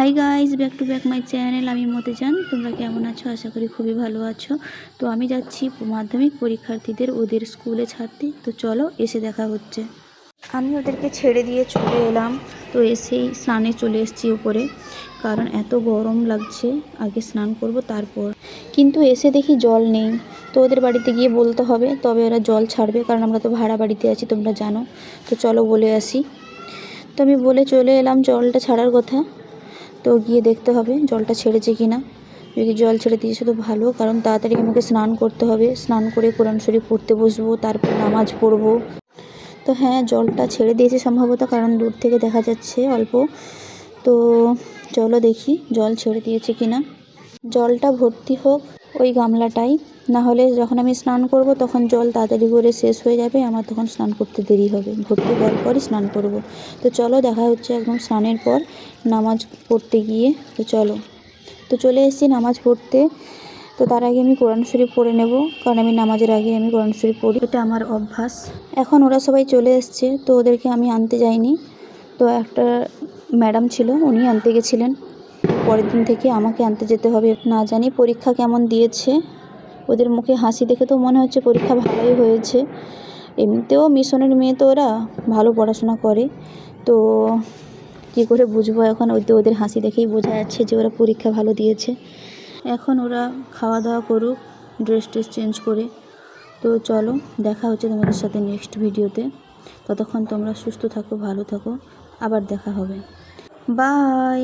Hi guys back to back my channel আমি মতে যান তোমরা কেমন আছো? আশা করি খুবই ভালো আছো। তো আমি যাচ্ছি মাধ্যমিক পরীক্ষার্থীদের ওদের স্কুলে ছাড়তে। তো চলো, এসে দেখা হচ্ছে। আমি ওদেরকে ছেড়ে দিয়ে চলে এলাম। তো এসেই স্নানে চলে এসেছি উপরে। কারণ এত গরম লাগছে। আগে স্নান করব, তারপর। কিন্তু এসে দেখি জল নেই। তো ওদের বাড়িতে গিয়ে বলতে হবে, তবে ওরা জল ছাড়বে, কারণ আমরা তো ভাড়া বাড়িতে আছি, তোমরা জানো। তো চলো বলে আসি। তো আমি বলে চলে এলাম জলটা ছাড়ার কথা। তো গিয়ে দেখতে হবে জলটা ছেড়েছে কি না যদি জল ছেড়ে দিয়েছে তো ভালো, কারণ তাড়াতাড়ি আমাকে স্নান করতে হবে। স্নান করে কোরআন শরীফ পড়তে বসবো, তারপর নামাজ পড়ব। তো হ্যাঁ জলটা ছেড়ে দিয়েছে সম্ভবত, কারণ দূর থেকে দেখা যাচ্ছে অল্প। তো চলো দেখি জল ছেড়ে দিয়েছে কি না জলটা ভর্তি হোক। ওই গামলাটাই। না হলে যখন আমি স্নান করব, তখন জল তাড়াতাড়ি করে শেষ হয়ে যাবে, আমার তখন স্নান করতে দেরি হবে। ভর্তি হওয়ার পরই স্নান করব। তো চলো, দেখা হচ্ছে একদম স্নানের পর নামাজ পড়তে গিয়ে। তো চলো। তো চলে এসেছি নামাজ পড়তে। তো তার আগে আমি কোরআন শরীফ পড়ে নেব, কারণ আমি নামাজের আগে আমি কোরআন শরীফ পড়ি। এটা আমার অভ্যাস। এখন ওরা সবাই চলে এসছে, তো ওদেরকে আমি আনতে যাইনি। তো একটা ম্যাডাম ছিল, উনি আনতে গেছিলেন। পরের দিন থেকে আমাকে আনতে যেতে হবে, না জানি পরীক্ষা কেমন দিয়েছে। ওদের মুখে হাসি দেখে তো মনে হচ্ছে পরীক্ষা ভালোই হয়েছে। এমনিতেও মিশনের মেয়ে তো ওরা ভালো পড়াশোনা করে। তো কী করে বুঝব এখন? তো ওদের হাসি দেখেই বোঝা যাচ্ছে যে ওরা পরীক্ষা ভালো দিয়েছে। এখন ওরা খাওয়া দাওয়া করুক ড্রেস ট্রেস চেঞ্জ করে। তো চলো, দেখা হচ্ছে তোমাদের সাথে নেক্সট ভিডিওতে ততক্ষণ তোমরা সুস্থ থাকো, ভালো থাকো। আবার দেখা হবে। বাই